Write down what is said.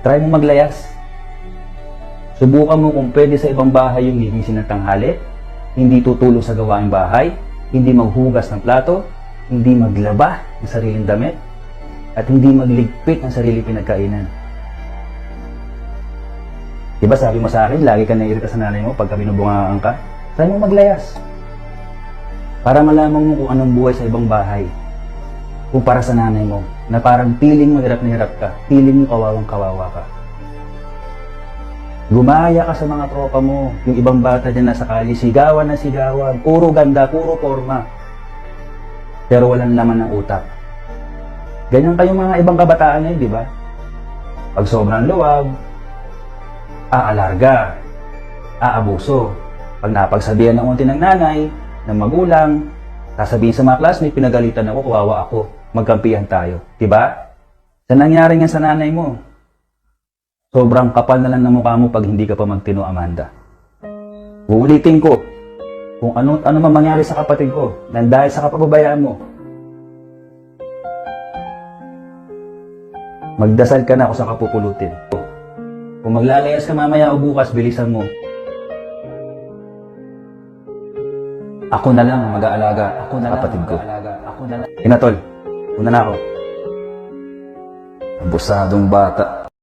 Try mo maglayas. Subukan mo kung pwede sa ibang bahay yung gigising ng tanghali, hindi tutulong sa gawaing bahay, hindi maghugas ng plato, hindi maglaba ng sariling damit, at hindi magligpit ng sariling pinagkainan. Diba sabi mo sa akin, lagi ka nairita sa nanay mo pagka binubungaan ka? Try mo maglayas. Para malaman mo kung anong buhay sa ibang bahay. Kung para sa nanay mo, na parang piling mo hirap na hirap ka, piling mo kawawang kawawa ka. Gumaya ka sa mga tropa mo, yung ibang bata dyan nasa kali, sigawan na sigawan, puro ganda, puro forma. Pero walang laman ng utak. Ganyan kayong mga ibang kabataan ngayon, di ba? Pag sobrang luwag, aalarga, aabuso. Pag napagsabihan ng unti ng nanay, ng magulang, sasabihin sa mga classmate, pinagalitan ako, kawawa ako, magkampihan tayo. Diba? Sa nangyari nga sa nanay mo, sobrang kapal na lang ng mukha mo pag hindi ka pa magtino, Amanda. Uulitin ko, kung ano, ano man mangyari sa kapatid ko, nang dahil sa kapababayaan mo, magdasal ka na ako sa kapupulutin. Kung maglalayas ka mamaya o bukas, bilisan mo. Ako na lang ang mag-aalaga ako na kapatid ko. Ako na lang. Inatol, una na ako. Abusadong bata.